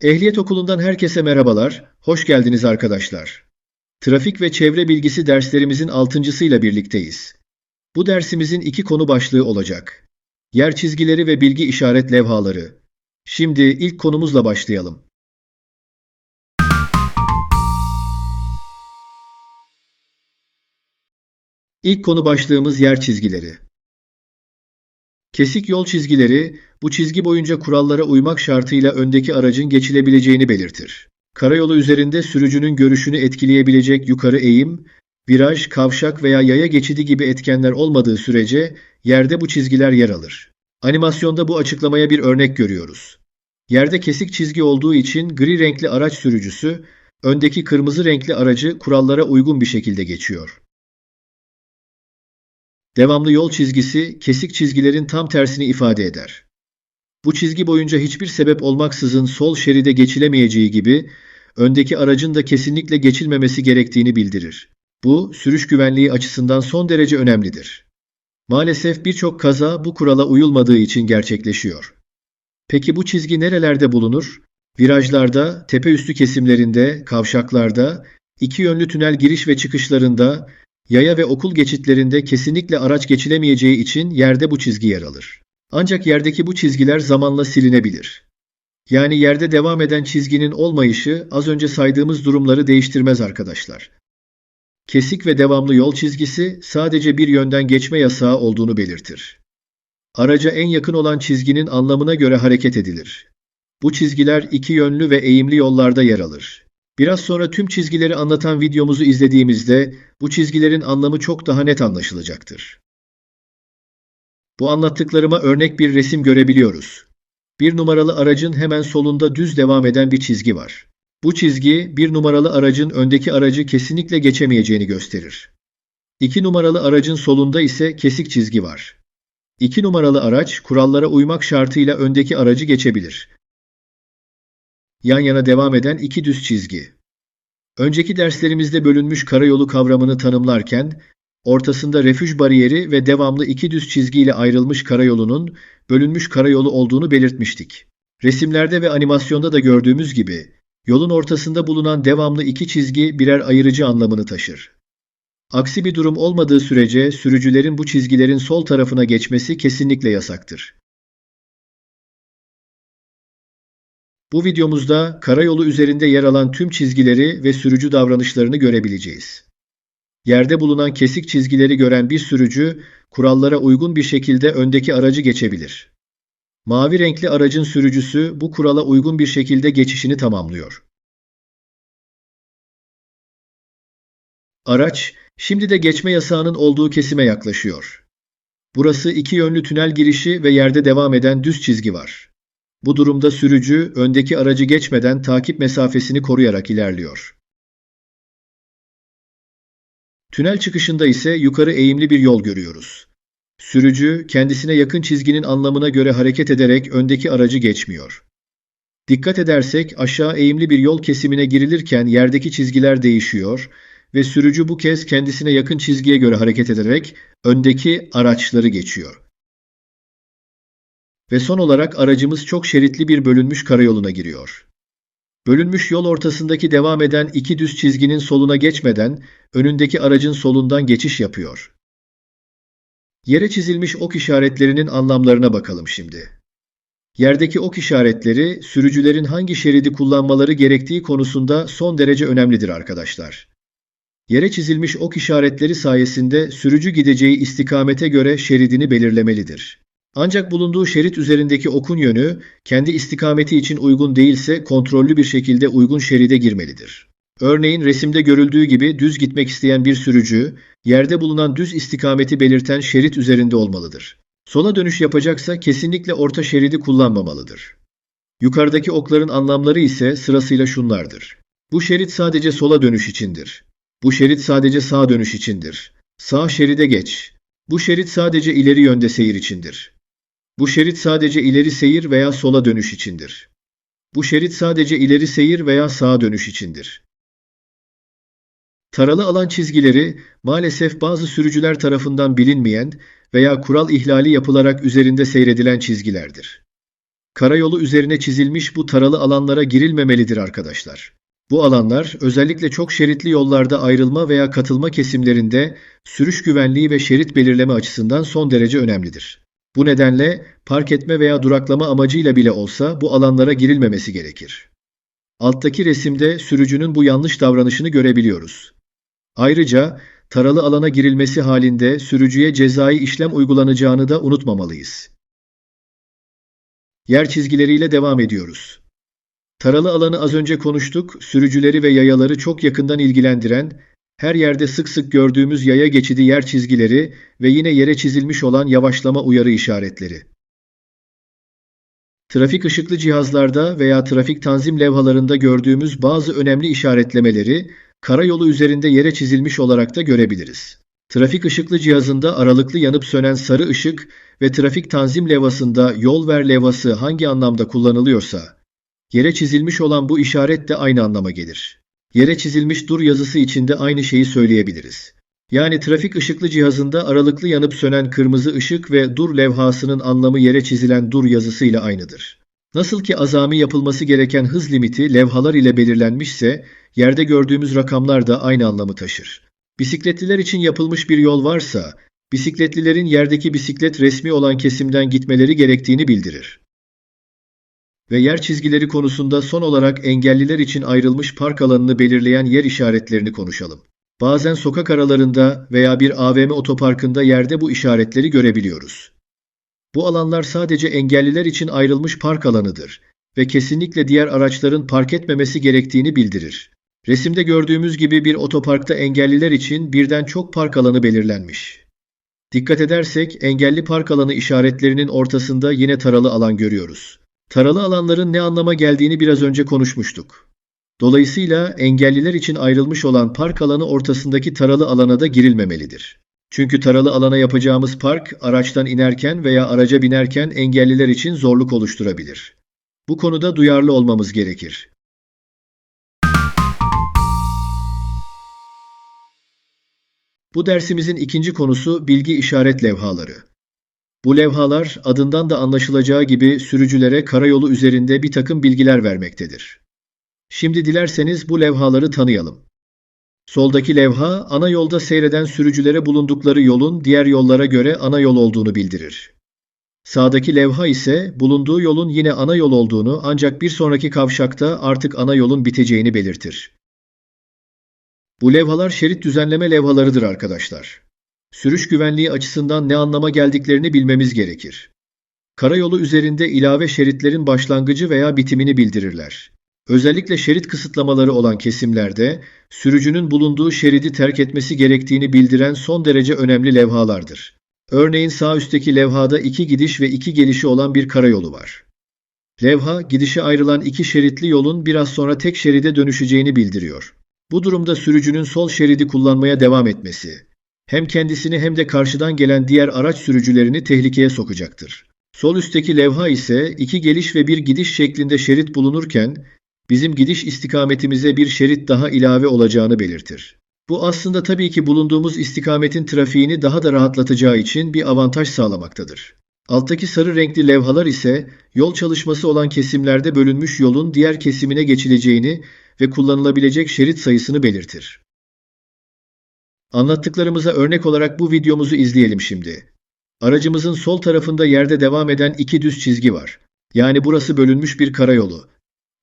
Ehliyet Okulu'ndan herkese merhabalar, hoş geldiniz arkadaşlar. Trafik ve çevre bilgisi derslerimizin altıncısıyla birlikteyiz. Bu dersimizin iki konu başlığı olacak. Yer çizgileri ve bilgi işaret levhaları. Şimdi ilk konumuzla başlayalım. İlk konu başlığımız yer çizgileri. Kesik yol çizgileri, bu çizgi boyunca kurallara uymak şartıyla öndeki aracın geçilebileceğini belirtir. Karayolu üzerinde sürücünün görüşünü etkileyebilecek yukarı eğim, viraj, kavşak veya yaya geçidi gibi etkenler olmadığı sürece yerde bu çizgiler yer alır. Animasyonda bu açıklamaya bir örnek görüyoruz. Yerde kesik çizgi olduğu için gri renkli araç sürücüsü, öndeki kırmızı renkli aracı kurallara uygun bir şekilde geçiyor. Devamlı yol çizgisi kesik çizgilerin tam tersini ifade eder. Bu çizgi boyunca hiçbir sebep olmaksızın sol şeride geçilemeyeceği gibi öndeki aracın da kesinlikle geçilmemesi gerektiğini bildirir. Bu sürüş güvenliği açısından son derece önemlidir. Maalesef birçok kaza bu kurala uyulmadığı için gerçekleşiyor. Peki bu çizgi nerelerde bulunur? Virajlarda, tepe üstü kesimlerinde, kavşaklarda, iki yönlü tünel giriş ve çıkışlarında, Yaya ve okul geçitlerinde kesinlikle araç geçilemeyeceği için yerde bu çizgi yer alır. Ancak yerdeki bu çizgiler zamanla silinebilir. Yani yerde devam eden çizginin olmayışı az önce saydığımız durumları değiştirmez arkadaşlar. Kesik ve devamlı yol çizgisi sadece bir yönden geçme yasağı olduğunu belirtir. Araca en yakın olan çizginin anlamına göre hareket edilir. Bu çizgiler iki yönlü ve eğimli yollarda yer alır. Biraz sonra tüm çizgileri anlatan videomuzu izlediğimizde bu çizgilerin anlamı çok daha net anlaşılacaktır. Bu anlattıklarıma örnek bir resim görebiliyoruz. Bir numaralı aracın hemen solunda düz devam eden bir çizgi var. Bu çizgi bir numaralı aracın öndeki aracı kesinlikle geçemeyeceğini gösterir. İki numaralı aracın solunda ise kesik çizgi var. İki numaralı araç kurallara uymak şartıyla öndeki aracı geçebilir yan yana devam eden iki düz çizgi. Önceki derslerimizde bölünmüş karayolu kavramını tanımlarken, ortasında refüj bariyeri ve devamlı iki düz çizgiyle ayrılmış karayolunun bölünmüş karayolu olduğunu belirtmiştik. Resimlerde ve animasyonda da gördüğümüz gibi, yolun ortasında bulunan devamlı iki çizgi birer ayırıcı anlamını taşır. Aksi bir durum olmadığı sürece sürücülerin bu çizgilerin sol tarafına geçmesi kesinlikle yasaktır. Bu videomuzda karayolu üzerinde yer alan tüm çizgileri ve sürücü davranışlarını görebileceğiz. Yerde bulunan kesik çizgileri gören bir sürücü kurallara uygun bir şekilde öndeki aracı geçebilir. Mavi renkli aracın sürücüsü bu kurala uygun bir şekilde geçişini tamamlıyor. Araç şimdi de geçme yasağının olduğu kesime yaklaşıyor. Burası iki yönlü tünel girişi ve yerde devam eden düz çizgi var. Bu durumda sürücü öndeki aracı geçmeden takip mesafesini koruyarak ilerliyor. Tünel çıkışında ise yukarı eğimli bir yol görüyoruz. Sürücü kendisine yakın çizginin anlamına göre hareket ederek öndeki aracı geçmiyor. Dikkat edersek aşağı eğimli bir yol kesimine girilirken yerdeki çizgiler değişiyor ve sürücü bu kez kendisine yakın çizgiye göre hareket ederek öndeki araçları geçiyor. Ve son olarak aracımız çok şeritli bir bölünmüş karayoluna giriyor. Bölünmüş yol ortasındaki devam eden iki düz çizginin soluna geçmeden önündeki aracın solundan geçiş yapıyor. Yere çizilmiş ok işaretlerinin anlamlarına bakalım şimdi. Yerdeki ok işaretleri sürücülerin hangi şeridi kullanmaları gerektiği konusunda son derece önemlidir arkadaşlar. Yere çizilmiş ok işaretleri sayesinde sürücü gideceği istikamete göre şeridini belirlemelidir. Ancak bulunduğu şerit üzerindeki okun yönü kendi istikameti için uygun değilse kontrollü bir şekilde uygun şeride girmelidir. Örneğin resimde görüldüğü gibi düz gitmek isteyen bir sürücü yerde bulunan düz istikameti belirten şerit üzerinde olmalıdır. Sola dönüş yapacaksa kesinlikle orta şeridi kullanmamalıdır. Yukarıdaki okların anlamları ise sırasıyla şunlardır. Bu şerit sadece sola dönüş içindir. Bu şerit sadece sağ dönüş içindir. Sağ şeride geç. Bu şerit sadece ileri yönde seyir içindir. Bu şerit sadece ileri seyir veya sola dönüş içindir. Bu şerit sadece ileri seyir veya sağa dönüş içindir. Taralı alan çizgileri maalesef bazı sürücüler tarafından bilinmeyen veya kural ihlali yapılarak üzerinde seyredilen çizgilerdir. karayolu üzerine çizilmiş bu taralı alanlara girilmemelidir arkadaşlar. Bu alanlar özellikle çok şeritli yollarda ayrılma veya katılma kesimlerinde sürüş güvenliği ve şerit belirleme açısından son derece önemlidir. Bu nedenle park etme veya duraklama amacıyla bile olsa bu alanlara girilmemesi gerekir. Alttaki resimde sürücünün bu yanlış davranışını görebiliyoruz. Ayrıca taralı alana girilmesi halinde sürücüye cezai işlem uygulanacağını da unutmamalıyız. Yer çizgileriyle devam ediyoruz. Taralı alanı az önce konuştuk, sürücüleri ve yayaları çok yakından ilgilendiren, her yerde sık sık gördüğümüz yaya geçidi yer çizgileri ve yine yere çizilmiş olan yavaşlama uyarı işaretleri. Trafik ışıklı cihazlarda veya trafik tanzim levhalarında gördüğümüz bazı önemli işaretlemeleri karayolu üzerinde yere çizilmiş olarak da görebiliriz. Trafik ışıklı cihazında aralıklı yanıp sönen sarı ışık ve trafik tanzim levhasında yol ver levhası hangi anlamda kullanılıyorsa, yere çizilmiş olan bu işaret de aynı anlama gelir. Yere çizilmiş dur yazısı için de aynı şeyi söyleyebiliriz. Yani trafik ışıklı cihazında aralıklı yanıp sönen kırmızı ışık ve dur levhasının anlamı yere çizilen dur yazısıyla aynıdır. Nasıl ki azami yapılması gereken hız limiti levhalar ile belirlenmişse, yerde gördüğümüz rakamlar da aynı anlamı taşır. Bisikletliler için yapılmış bir yol varsa, bisikletlilerin yerdeki bisiklet resmi olan kesimden gitmeleri gerektiğini bildirir. Ve yer çizgileri konusunda son olarak engelliler için ayrılmış park alanını belirleyen yer işaretlerini konuşalım. Bazen sokak aralarında veya bir AVM otoparkında yerde bu işaretleri görebiliyoruz. Bu alanlar sadece engelliler için ayrılmış park alanıdır ve kesinlikle diğer araçların park etmemesi gerektiğini bildirir. Resimde gördüğümüz gibi bir otoparkta engelliler için birden çok park alanı belirlenmiş. Dikkat edersek engelli park alanı işaretlerinin ortasında yine taralı alan görüyoruz. Taralı alanların ne anlama geldiğini biraz önce konuşmuştuk. Dolayısıyla engelliler için ayrılmış olan park alanı ortasındaki taralı alana da girilmemelidir. Çünkü taralı alana yapacağımız park araçtan inerken veya araca binerken engelliler için zorluk oluşturabilir. Bu konuda duyarlı olmamız gerekir. Bu dersimizin ikinci konusu bilgi işaret levhaları. Bu levhalar adından da anlaşılacağı gibi sürücülere karayolu üzerinde bir takım bilgiler vermektedir. Şimdi dilerseniz bu levhaları tanıyalım. Soldaki levha ana yolda seyreden sürücülere bulundukları yolun diğer yollara göre ana yol olduğunu bildirir. Sağdaki levha ise bulunduğu yolun yine ana yol olduğunu ancak bir sonraki kavşakta artık ana yolun biteceğini belirtir. Bu levhalar şerit düzenleme levhalarıdır arkadaşlar. Sürüş güvenliği açısından ne anlama geldiklerini bilmemiz gerekir. Karayolu üzerinde ilave şeritlerin başlangıcı veya bitimini bildirirler. Özellikle şerit kısıtlamaları olan kesimlerde sürücünün bulunduğu şeridi terk etmesi gerektiğini bildiren son derece önemli levhalardır. Örneğin sağ üstteki levhada iki gidiş ve iki gelişi olan bir karayolu var. Levha, gidişe ayrılan iki şeritli yolun biraz sonra tek şeride dönüşeceğini bildiriyor. Bu durumda sürücünün sol şeridi kullanmaya devam etmesi, hem kendisini hem de karşıdan gelen diğer araç sürücülerini tehlikeye sokacaktır. Sol üstteki levha ise iki geliş ve bir gidiş şeklinde şerit bulunurken bizim gidiş istikametimize bir şerit daha ilave olacağını belirtir. Bu aslında tabii ki bulunduğumuz istikametin trafiğini daha da rahatlatacağı için bir avantaj sağlamaktadır. Alttaki sarı renkli levhalar ise yol çalışması olan kesimlerde bölünmüş yolun diğer kesimine geçileceğini ve kullanılabilecek şerit sayısını belirtir. Anlattıklarımıza örnek olarak bu videomuzu izleyelim şimdi. Aracımızın sol tarafında yerde devam eden iki düz çizgi var. Yani burası bölünmüş bir karayolu.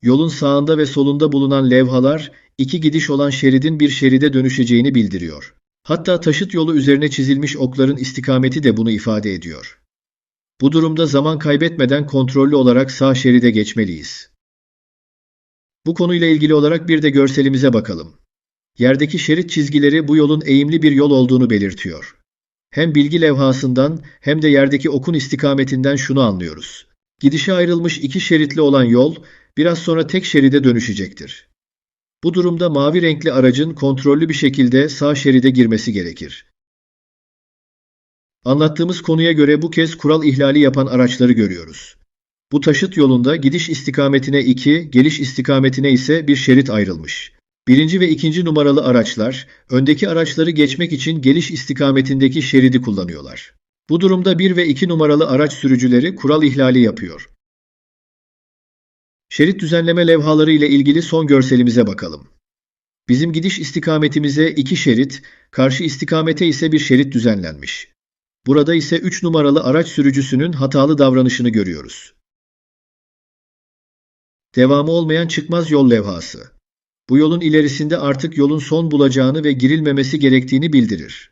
Yolun sağında ve solunda bulunan levhalar iki gidiş olan şeridin bir şeride dönüşeceğini bildiriyor. Hatta taşıt yolu üzerine çizilmiş okların istikameti de bunu ifade ediyor. Bu durumda zaman kaybetmeden kontrollü olarak sağ şeride geçmeliyiz. Bu konuyla ilgili olarak bir de görselimize bakalım. Yerdeki şerit çizgileri bu yolun eğimli bir yol olduğunu belirtiyor. Hem bilgi levhasından hem de yerdeki okun istikametinden şunu anlıyoruz. Gidişe ayrılmış iki şeritli olan yol biraz sonra tek şeride dönüşecektir. Bu durumda mavi renkli aracın kontrollü bir şekilde sağ şeride girmesi gerekir. Anlattığımız konuya göre bu kez kural ihlali yapan araçları görüyoruz. Bu taşıt yolunda gidiş istikametine 2, geliş istikametine ise bir şerit ayrılmış. Birinci ve ikinci numaralı araçlar, öndeki araçları geçmek için geliş istikametindeki şeridi kullanıyorlar. Bu durumda 1 ve 2 numaralı araç sürücüleri kural ihlali yapıyor. Şerit düzenleme levhaları ile ilgili son görselimize bakalım. Bizim gidiş istikametimize iki şerit, karşı istikamete ise bir şerit düzenlenmiş. Burada ise 3 numaralı araç sürücüsünün hatalı davranışını görüyoruz. Devamı olmayan çıkmaz yol levhası. Bu yolun ilerisinde artık yolun son bulacağını ve girilmemesi gerektiğini bildirir.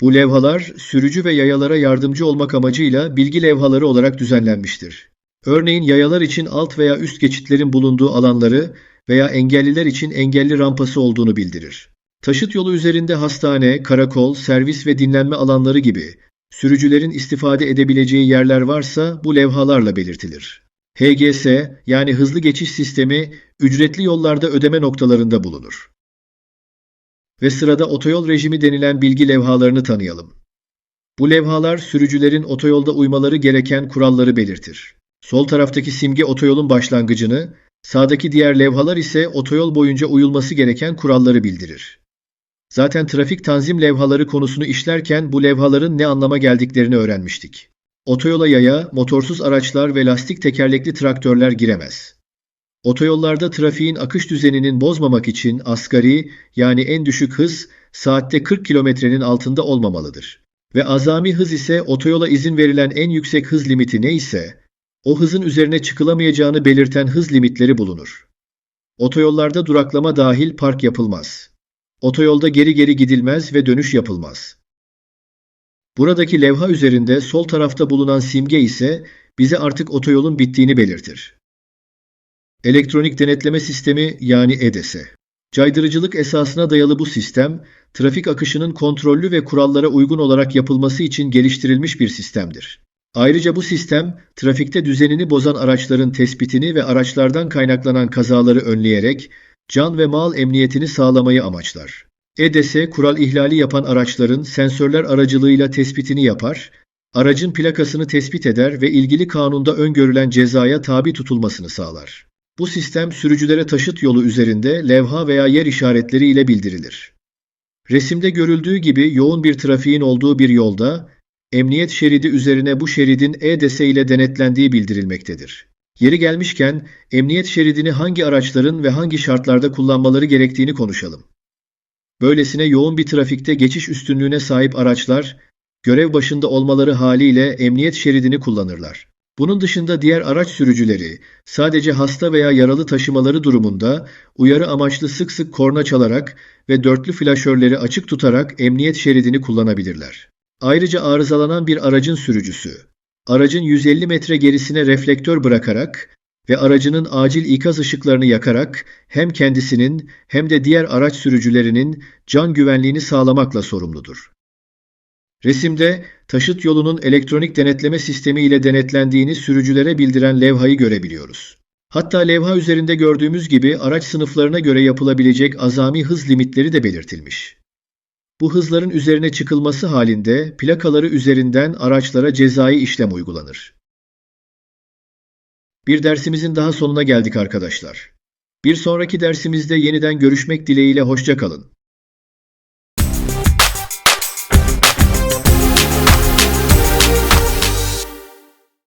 Bu levhalar sürücü ve yayalara yardımcı olmak amacıyla bilgi levhaları olarak düzenlenmiştir. Örneğin yayalar için alt veya üst geçitlerin bulunduğu alanları veya engelliler için engelli rampası olduğunu bildirir. Taşıt yolu üzerinde hastane, karakol, servis ve dinlenme alanları gibi sürücülerin istifade edebileceği yerler varsa bu levhalarla belirtilir. HGS yani hızlı geçiş sistemi ücretli yollarda ödeme noktalarında bulunur. Ve sırada otoyol rejimi denilen bilgi levhalarını tanıyalım. Bu levhalar sürücülerin otoyolda uymaları gereken kuralları belirtir. Sol taraftaki simge otoyolun başlangıcını, sağdaki diğer levhalar ise otoyol boyunca uyulması gereken kuralları bildirir. Zaten trafik tanzim levhaları konusunu işlerken bu levhaların ne anlama geldiklerini öğrenmiştik. Otoyola yaya, motorsuz araçlar ve lastik tekerlekli traktörler giremez. Otoyollarda trafiğin akış düzeninin bozmamak için asgari yani en düşük hız saatte 40 kilometrenin altında olmamalıdır. Ve azami hız ise otoyola izin verilen en yüksek hız limiti neyse o hızın üzerine çıkılamayacağını belirten hız limitleri bulunur. Otoyollarda duraklama dahil park yapılmaz. Otoyolda geri geri gidilmez ve dönüş yapılmaz. Buradaki levha üzerinde sol tarafta bulunan simge ise bize artık otoyolun bittiğini belirtir. Elektronik denetleme sistemi yani EDS. Caydırıcılık esasına dayalı bu sistem, trafik akışının kontrollü ve kurallara uygun olarak yapılması için geliştirilmiş bir sistemdir. Ayrıca bu sistem, trafikte düzenini bozan araçların tespitini ve araçlardan kaynaklanan kazaları önleyerek can ve mal emniyetini sağlamayı amaçlar. EDS, kural ihlali yapan araçların sensörler aracılığıyla tespitini yapar, aracın plakasını tespit eder ve ilgili kanunda öngörülen cezaya tabi tutulmasını sağlar. Bu sistem sürücülere taşıt yolu üzerinde levha veya yer işaretleri ile bildirilir. Resimde görüldüğü gibi yoğun bir trafiğin olduğu bir yolda, emniyet şeridi üzerine bu şeridin EDS ile denetlendiği bildirilmektedir. Yeri gelmişken, emniyet şeridini hangi araçların ve hangi şartlarda kullanmaları gerektiğini konuşalım. Böylesine yoğun bir trafikte geçiş üstünlüğüne sahip araçlar, görev başında olmaları haliyle emniyet şeridini kullanırlar. Bunun dışında diğer araç sürücüleri sadece hasta veya yaralı taşımaları durumunda uyarı amaçlı sık sık korna çalarak ve dörtlü flaşörleri açık tutarak emniyet şeridini kullanabilirler. Ayrıca arızalanan bir aracın sürücüsü, aracın 150 metre gerisine reflektör bırakarak ve aracının acil ikaz ışıklarını yakarak hem kendisinin hem de diğer araç sürücülerinin can güvenliğini sağlamakla sorumludur. Resimde taşıt yolunun elektronik denetleme sistemi ile denetlendiğini sürücülere bildiren levhayı görebiliyoruz. Hatta levha üzerinde gördüğümüz gibi araç sınıflarına göre yapılabilecek azami hız limitleri de belirtilmiş. Bu hızların üzerine çıkılması halinde plakaları üzerinden araçlara cezai işlem uygulanır. Bir dersimizin daha sonuna geldik arkadaşlar. Bir sonraki dersimizde yeniden görüşmek dileğiyle hoşça kalın.